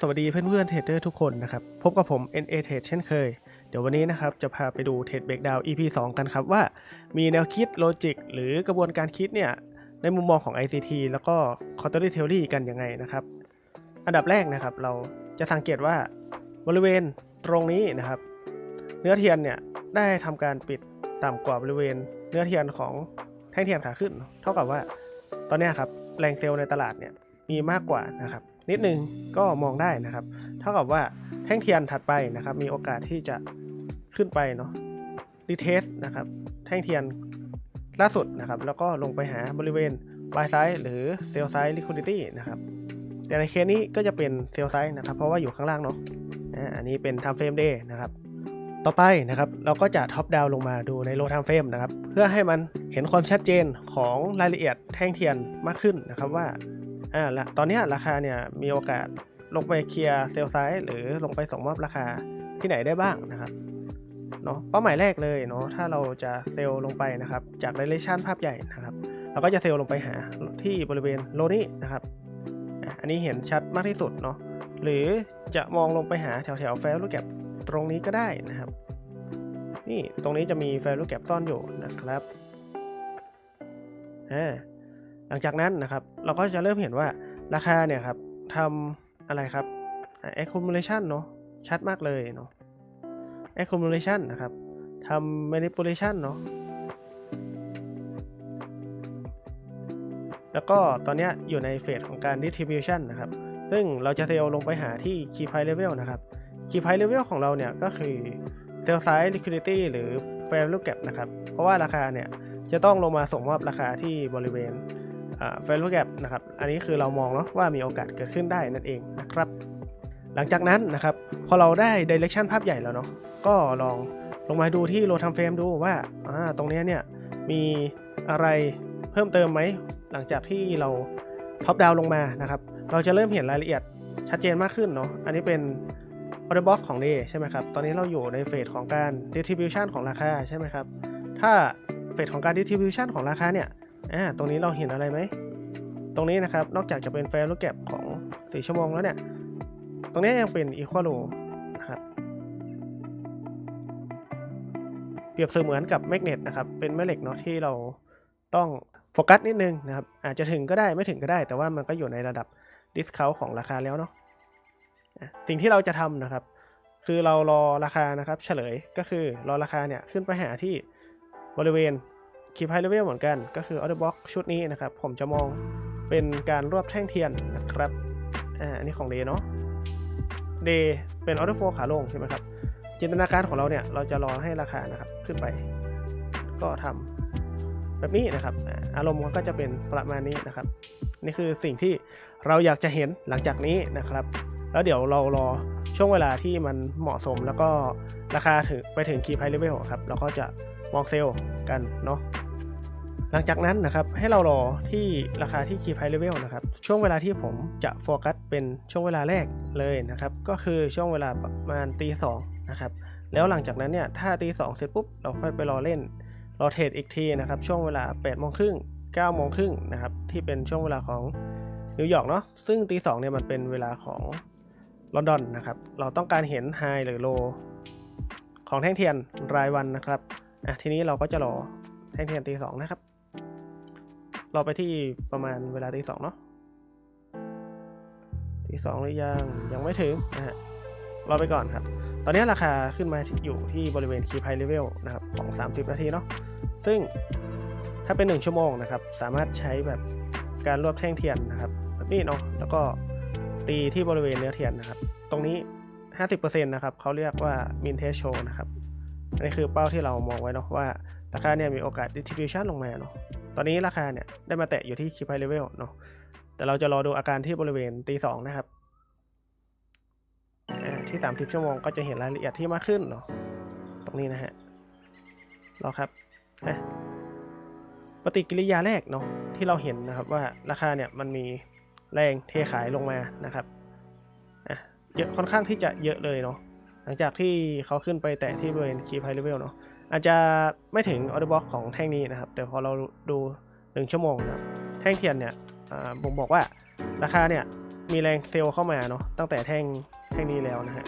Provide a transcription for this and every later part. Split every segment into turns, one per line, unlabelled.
สวัสดีเพื่อนๆเทรดเดอร์ทุกคนนะครับ พบกับผม NA Trade เช่นเคย เดี๋ยววันนี้นะครับ จะพาไปดูเทรดเบรกดาว EP 2 กันครับว่า มีแนวคิดโลจิกหรือกระบวนการคิดเนี่ย ในมุมมองของ ICT แล้วก็ c o n t r a r y Theory กันยังไงนะครับ อันดับแรกนะครับเราจะสังเกตว่าบริเวณตรงนี้นะครับ เนื้อเทียนเนี่ยได้ทำการปิดต่ำกว่าบริเวณ เนื้อเทียนของแท่งเทียนขาขึ้น เท่ากับว่า ตอนนี้ครับแรงเซลล์ในตลาดเนี่ยมีมากกว่านะครับ นิดนึงก็มองได้นะครับ เท่ากับว่าแท่งเทียนถัดไปนะครับ มีโอกาสที่จะขึ้นไปเนาะรีเทสนะครับ แท่งเทียนล่าสุดนะครับ แล้วก็ลงไปหาบริเวณ buy side หรือ sell side liquidity นะครับ แต่ในเคสนี้ก็จะเป็น sell side นะครับ เพราะว่าอยู่ข้างล่างเนาะอันนี้เป็น time frame day นะครับ ต่อไปนะครับ เราก็จะท็อปดาวลงมาดูใน low time frame นะครับ เพื่อให้มันเห็นความชัดเจนของรายละเอียดแท่งเทียนมากขึ้นนะครับว่า อ่าละตอนนี้ราคาเนี่ยมีโอกาสลงไปเคลียร์เซลล์ไซด์หรือลงไปส่งมอบราคาที่ไหนได้บ้างนะครับเนาะเป้าหมายแรกเลยเนาะถ้าเราจะเซลล์ลงไปนะครับจาก direction ภาพใหญ่นะครับเราก็จะเซลล์ลงไปหาที่บริเวณโลนี้นะครับอันนี้เห็นชัดมากที่สุดเนาะหรือจะมองลงไปหาแถวแถวแฟลูกแก็บตรงนี้ก็ได้นะครับ นี่ตรงนี้จะมีแฟลูกแก็บซ่อนอยู่นะครับอ่า หลังจากนั้นนะครับเราก็จะเริ่มเห็นว่าราคาเนี่ยครับทำอะไรครับอ่า accumulation เนาะชัดมากเลยเนาะ accumulation นะครับทำ manipulation เนาะแล้วก็ตอนนี้อยู่ในเฟสของการ distribution นะครับ ซึ่งเราจะเซลลงไปหาที่ key price level นะครับ key price level ของเราเนี่ยก็คือ sell side liquidity หรือ fair value gap นะครับ เพราะว่าราคาเนี่ยจะต้องลงมาส่งมอบราคาที่บริเวณ value gap นะครับ อันนี้คือเรามองเนาะว่ามีโอกาสเกิดขึ้นได้นั่นเองนะครับ หลังจากนั้นนะครับ พอเราได้ direction ภาพใหญ่แล้วเนาะ ก็ลองลงมาดูที่ low time frame ดูว่าาตรงเนี้ยเนี่ยมีอะไรเพิ่มเติมไหม หลังจากที่เราท็อปดาวลงมานะครับ เราจะเริ่มเห็นรายละเอียดชัดเจนมากขึ้นเนาะ อันนี้เป็น order box ของ day ใช่ไหมครับ ตอนนี้เราอยู่ในเฟสของการ distribution ของราคาใช่ไหมครับ ถ้าเฟสของการ distribution ของราคาเนี่ย อ่าตรงนี้เราเห็นอะไรไหม ตรงนี้นะครับ นอกจากจะเป็น fair value gap ของ4ชั่วโมงแล้วเนี่ย ตรงนี้ยังเป็น equal low นะครับ เปรียบเสมือนกับแมกเนตนะครับ เป็นแม่เหล็กเนาะที่เราต้องโฟกัสนิดนึงนะครับ อาจจะถึงก็ได้ไม่ถึงก็ได้ แต่ว่ามันก็อยู่ในระดับ discount ของราคาแล้วเนาะอะสิ่งที่เราจะทำนะครับ คือเรารอราคานะครับ เฉลยก็คือรอราคาเนี่ยขึ้นไปหาที่บริเวณ Keep High Level เหมือนกัน ก็คือ Order Box ชุดนี้นะครับ ผมจะมองเป็นการรวบแท่งเทียนนะครับ อ่า อันนี้ของ Day เนาะ Day เป็น Order Flow ขาลงใช่ไหมครับ จินตนาการของเราเนี่ย เราจะรอให้ราคานะครับขึ้นไป ก็ทำแบบนี้นะครับ อารมณ์มันก็จะเป็นประมาณนี้นะครับ นี่คือสิ่งที่เราอยากจะเห็นหลังจากนี้นะครับ แล้วเดี๋ยวเรารอช่วงเวลาที่มันเหมาะสมแล้วก็ราคาถึงไปถึง Key Price Level ครับ เราก็จะมองเซลล์กันเนาะ หลังจากนั้นนะครับให้เรารอที่ราคาที่ Key Price Level นะครับช่วงเวลาที่ผมจะโฟกัสเป็นช่วงเวลาแรกเลยนะครับก็คือช่วงเวลาประมาณตีสองนะครับแล้วหลังจากนั้นเนี่ยถ้าตีสองเสร็จปุ๊บเราค่อยไปรอเล่นรอเทรดอีกทีนะครับช่วงเวลา8โมงครึ่ง9โมงครึ่งนะครับที่เป็นช่วงเวลาของนิวยอร์กเนาะซึ่งตีสองเนี่ยมันเป็นเวลาของลอนดอนนะครับเราต้องการเห็นไฮหรือโลของแท่งเทียนรายวันนะครับอะทีนี้เราก็จะรอแท่งเทียนตีสองนะครับ เราไปที่ประมาณเวลาตีสองเนาะตีสองหรือยังยังไม่ถึงนะฮะรอไปก่อนครับ ตอนนี้ราคาขึ้นมาอยู่ที่บริเวณ Key Price Level นะครับของ 30 นาทีเนาะซึ่งถ้าเป็น 1 ชั่วโมงนะครับ สามารถใช้แบบการรวบแท่งเทียนนะครับแบบนี้เนาะแล้วก็ตีที่บริเวณเนื้อเทียนนะครับ ตรงนี้ 50%นะครับเขาเรียกว่า Min Test Show นะครับอันนี้คือเป้าที่เรามองไว้เนาะว่าราคาเนี่ยมีโอกาส distribution ลงมาเนาะ ตอนนี้ราคาเนี่ยได้มาแตะอยู่ที่ Key Price Level เนาะ แต่เราจะรอดูอาการที่บริเวณตีสองนะครับอ่าที่ 30 ชั่วโมงก็จะเห็นรายละเอียดที่มากขึ้นเนาะ ตรงนี้นะฮะ รอครับอะปฏิกิริยาแรกเนาะที่เราเห็นนะครับว่าราคาเนี่ยมันมีแรงเทขายลงมานะครับอะเยอะค่อนข้างที่จะเยอะเลยเนาะหลังจากที่เขาขึ้นไปแตะที่บริเวณ Key Price Level เนาะ อาจจะไม่ถึง Order Box ของแท่งนี้นะครับ แต่พอเราดู 1 ชั่วโมงนะครับ แท่งเทียนเนี่ยอ่าบ่งบอกว่าราคาเนี่ยมีแรงเซลล์เข้ามาเนาะตั้งแต่แท่งแท่งนี้แล้วนะฮะ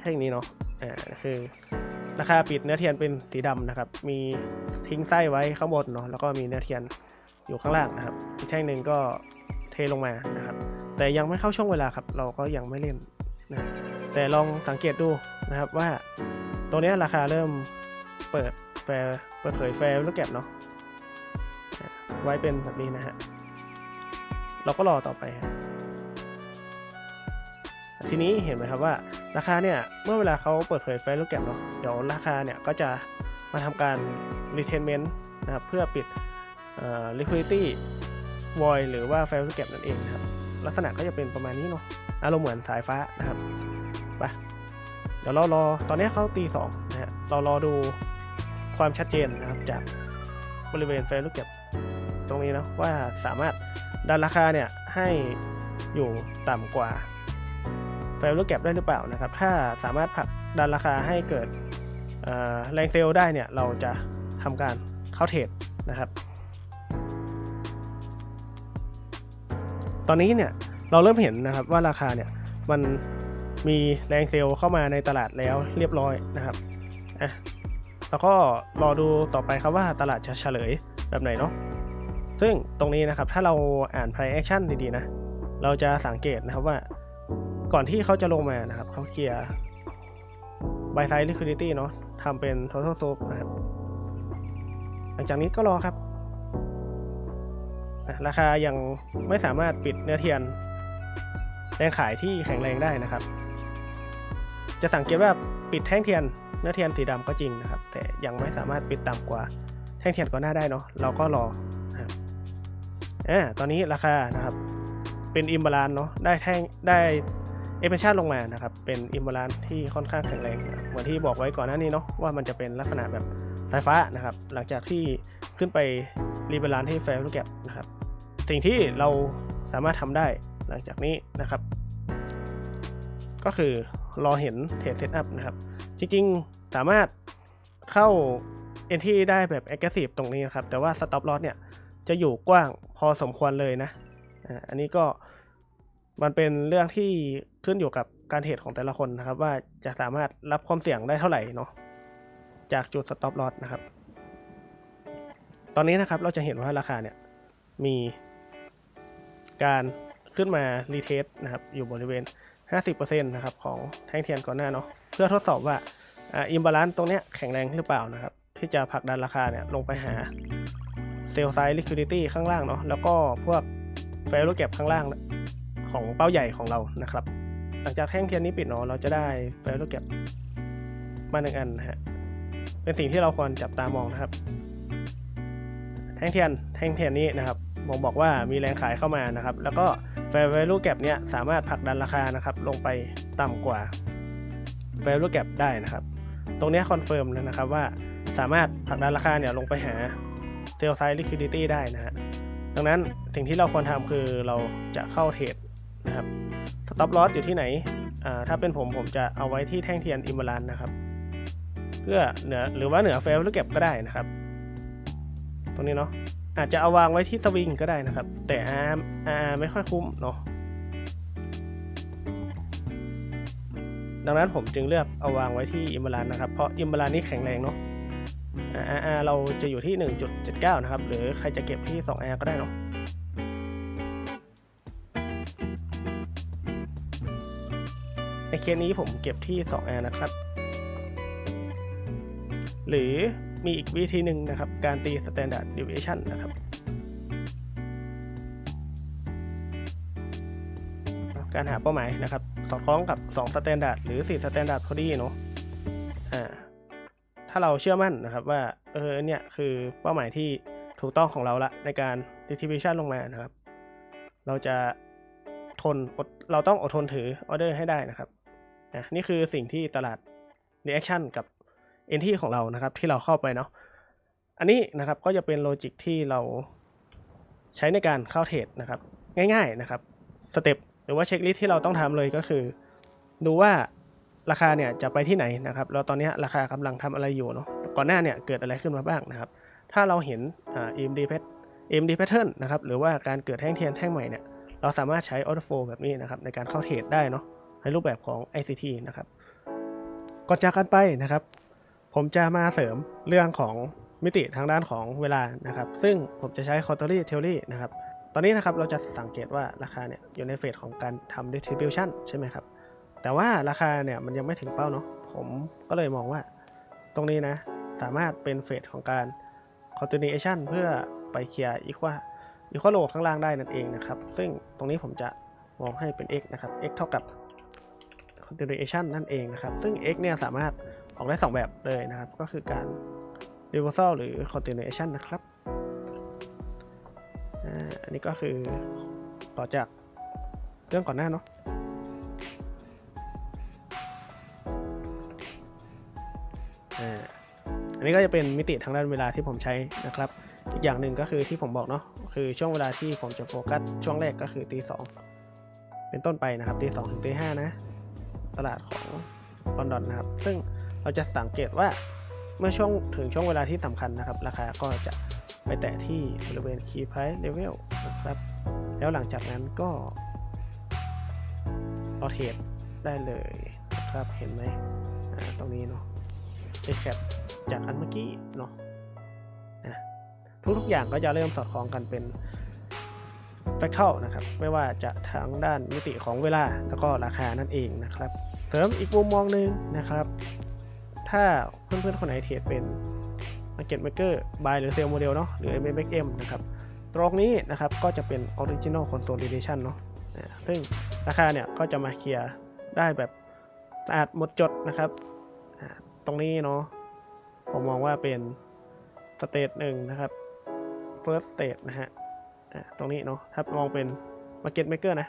แท่งนี้เนาะอ่าคือราคาปิดเนื้อเทียนเป็นสีดำนะครับ มีทิ้งไส้ไว้ข้างบนเนาะแล้วก็มีเนื้อเทียนอยู่ข้างล่างนะครับอีกแท่งหนึ่งก็เทลงมานะครับ แต่ยังไม่เข้าช่วงเวลาครับ เราก็ยังไม่เล่นนะ แต่ลองสังเกตดูนะครับว่าตรงนี้ราคาเริ่มเปิดแฟร์เปิดเผยแฟร์ลูกแก็บเนาะไว้เป็นแบบนี้นะฮะเราก็รอต่อไปฮะทีนี้เห็นไหมครับว่าราคาเนี่ยเมื่อเวลาเขาเปิดเผยแฟร์ลูกแก็บเนาะเดี๋ยวราคาเนี่ยก็จะมาทำการ retenment นะครับเพื่อปิดเอ่อ liquidity void หรือว่า fair to gap นั่นเองนะครับลักษณะก็จะเป็นประมาณนี้เนาะอารมณ์เหมือนสายฟ้านะครับ ไปเดี๋ยวเรารอตอนนี้เขาตีสองนะฮะเรารอดูความชัดเจนนะครับจากบริเวณ fair to gap ตรงนี้นะว่าสามารถดันราคาเนี่ยให้อยู่ต่ำกว่า fair to gap ได้หรือเปล่านะครับ ถ้าสามารถผลักดันราคาให้เกิดแรงเซลล์ได้เนี่ยเราจะทำการเข้าเทรดนะครับ ตอนนี้เนี่ยเราเริ่มเห็นนะครับว่าราคาเนี่ยมัน มีแรงเซลล์เข้ามาในตลาดแล้วเรียบร้อยนะครับอะแล้วก็รอดูต่อไปครับว่าตลาดจะเฉลยแบบไหนเนาะซึ่งตรงนี้นะครับถ้าเราอ่าน price action ดีๆนะ เราจะสังเกตนะครับว่าก่อนที่เขาจะลงมานะครับเขาเคลียร์ buy side liquidity เนาะทำเป็น total s o p นะครับ หลังจากนี้ก็รอครับ ราคายังไม่สามารถปิดเนื้อเทียนแรงขายที่แข็งแรงได้นะครับ จะสังเกตว่าปิดแท่งเทียนเนื้อเทียนสีดำก็จริงนะครับ แต่ยังไม่สามารถปิดต่ำกว่าแท่งเทียนก่อนหน้าได้เนาะเราก็รอนะครับอ่าตอนนี้ราคานะครับเป็นอิมบาลานเนาะได้แท่งได้เอเ s ชันลงมานะครับ เป็นอิมบาลานที่ค่อนข้างแข็งแรงเหมือนที่บอกไว้ก่อนหน้านี้เนาะว่ามันจะเป็นลักษณะแบบสายฟ้านะครับ หลังจากที่ขึ้นไปรีบาลานที่แฟร์ลูกแกบนะครับ สิ่งที่เราสามารถทำได้หลังจากนี้นะครับ ก็คือ รอเห็นเทรดเซตอัพนะครับ จริงๆ สามารถเข้า entry ได้แบบ aggressive ตรงนี้นะครับ แต่ว่า stop loss เนี่ย จะอยู่กว้างพอสมควรเลยนะอันนี้ก็มันเป็นเรื่องที่ขึ้นอยู่กับการเทรดของแต่ละคนนะครับ ว่าจะสามารถรับความเสี่ยงได้เท่าไหร่เนาะจากจุด stop loss นะครับ ตอนนี้นะครับเราจะเห็นว่าราคาเนี่ยมีการขึ้นมารีเทสนะครับอยู่บริเวณ 50%นะครับของแท่งเทียนก่อนหน้าเนาะเพื่อทดสอบว่าอิมบาลานซ์ตรงเนี้ยแข็งแรงหรือเปล่านะครับ ที่จะผลักดันราคาเนี่ยลงไปหาเซลล์ไซด์ลิควิดิตี้ข้างล่างเนาะแล้วก็พวกแฟลูเก็บข้างล่างของเป้าใหญ่ของเรานะครับ หลังจากแท่งเทียนนี้ปิดเนาะเราจะได้แฟลูเก็บมาหนึ่งอันนะฮะเป็นสิ่งที่เราควรจับตามองนะครับ แท่งเทียนแท่งเทียนนี้นะครับผมบอกว่ามีแรงขายเข้ามานะครับ แล้วก็ fair value gap เนี่ยสามารถผลักดันราคานะครับลงไปต่ำกว่า fair value gap ได้นะครับ ตรงนี้คอนเฟิร์มแล้วนะครับว่าสามารถผลักดันราคาเนี่ยลงไปหา sell side liquidity ได้นะฮะดังนั้นสิ่งที่เราควรทำคือเราจะเข้าเทรดนะครับ stop loss อยู่ที่ไหนอ่าถ้าเป็นผมผมจะเอาไว้ที่แท่งเทียน imbalance นะครับ เพื่อเหนือหรือว่าเหนือ fair value gap ก็ได้นะครับ ตรงนี้เนาะ อาจจะเอาวางไว้ที่สวิงก็ได้นะครับ แต่อาอาไม่ค่อยคุ้มเนาะดังนั้นผมจึงเลือกเอาวางไว้ที่อิมบาลานนะครับ เพราะอิมบาลานนี่แข็งแรงเนาะอาอาเราจะอยู่ที่ 1.79 นะครับ หรือใครจะเก็บที่ 2R ก็ได้เนาะในเคสนี้ผมเก็บที่ 2R นะครับ หรือ มีอีกวิธีหนึ่งนะครับ การตี standard deviation นะครับการหาเป้าหมายนะครับ สอดคล้องกับ2 standard หรือ 4 standard พอดีเนาะอ่าถ้าเราเชื่อมั่นนะครับว่าเออเนี่ยคือเป้าหมายที่ถูกต้องของเราละในการ distribution ลงมานะครับ เราจะทนอดเราต้องอดทนถือออเดอร์ให้ได้นะครับอะนี่คือสิ่งที่ตลาด reaction กับ เอนที่ของเรานะครับที่เราเข้าไปเนาะอันนี้นะครับก็จะเป็นโลจิกที่เราใช้ในการเข้าเทรดนะครับง่ายๆนะครับสเต็ปหรือว่าเช็คลิสที่เราต้องทำเลยก็คือ ดูว่าราคาเนี่ยจะไปที่ไหนนะครับแล้วตอนนี้ราคากำลังทำอะไรอยู่เนาะก่อนหน้าเนี่ยเกิดอะไรขึ้นมาบ้างนะครับ ถ้าเราเห็นอ่า EMD เพชร AMD pattern นะครับหรือว่าการเกิดแท่งเทียนแท่งใหม่เนี่ยเราสามารถใช้ auto flow แบบนี้นะครับในการเข้าเทรดได้เนาะในรูปแบบของ ICT นะครับก่อนจากกันไปนะครับ ผมจะมาเสริมเรื่องของมิติทางด้านของเวลานะครับ ซึ่งผมจะใช้ quarterly theory นะครับ ตอนนี้นะครับเราจะสังเกตว่าราคาเนี่ยอยู่ในเฟสของการทำ distribution ใช่ไหมครับ แต่ว่าราคาเนี่ยมันยังไม่ถึงเป้าเนาะ ผมก็เลยมองว่าตรงนี้นะ สามารถเป็นเฟสของการ continuation เพื่อไปเคลียร์อีควาอีควาโลข้างล่างได้นั่นเองนะครับ ซึ่งตรงนี้ผมจะมองให้เป็น x นะครับ x เท่ากับ continuation นั่นเองนะครับ ซึ่ง x เนี่ยสามารถ ออกได้ 2 แบบเลยนะครับ ก็คือการ reversal หรือ continuation นะครับ อันนี้ก็คือต่อจากเรื่องก่อนหน้าเนาะอันนี้ก็จะเป็นมิติทางด้านเวลาที่ผมใช้นะครับ อีกอย่างหนึ่งก็คือที่ผมบอกเนาะคือช่วงเวลาที่ผมจะโฟกัสช่วงแรกก็คือตีสองเป็นต้นไปนะครับตีสองถึงตีห้านะ ตลาดของลอนดอนนะครับ ซึ่ง เราจะสังเกตว่าเมื่อช่วงถึงช่วงเวลาที่สำคัญนะครับ ราคาก็จะไปแตะที่บริเวณ key price level นะครับ แล้วหลังจากนั้นก็รอเทรดได้เลยนะครับเห็นไหมตรงนี้เนาะได้แคปจากอันเมื่อกี้เนาะนะทุกๆอย่างก็จะเริ่มสอดคล้องกันเป็น f a c t o r นะครับ ไม่ว่าจะทางด้านมิติของเวลาแล้วก็ราคานั่นเองนะครับ เสริมอีกมุมมองหนึ่งนะครับ ถ้าเพื่อนๆ คนไหนเทรดเป็น Market Maker Buy หรือ Sell Model เนาะหรือ MMXM นะครับตรงนี้นะครับก็จะเป็น Original Consolidation เนาะซึ่งราคาเนี่ยก็จะมาเคลียร์ได้แบบสะอาดหมดจดนะครับตรงนี้เนาะผมมองว่าเป็นสเตจหนึ่งนะครับ first stage นะฮะตรงนี้เนาะถ้ามองเป็น market maker นะ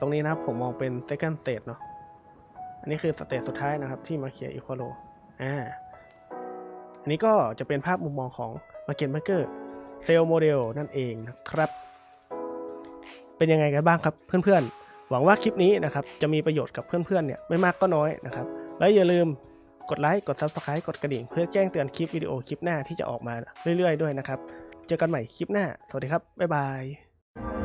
ตรงนี้นะครับผมมองเป็น second stage เนาะ อันนี้คือสเตจสุดท้ายนะครับที่มาเคลียร์ equal low อ่าอันนี้ก็จะเป็นภาพมุมมองของ market maker sell model นั่นเองนะครับ เป็นยังไงกันบ้างครับเพื่อนๆ หวังว่าคลิปนี้นะครับจะมีประโยชน์กับเพื่อนๆเนี่ยไม่มากก็น้อยนะครับ และอย่าลืมกดไลค์ กด Subscribe กดกระดิ่ง เพื่อแจ้งเตือนคลิปวิดีโอคลิปหน้าที่จะออกมาเรื่อยๆ ด้วยนะครับ เจอกันใหม่คลิปหน้า สวัสดีครับ บ๊ายบาย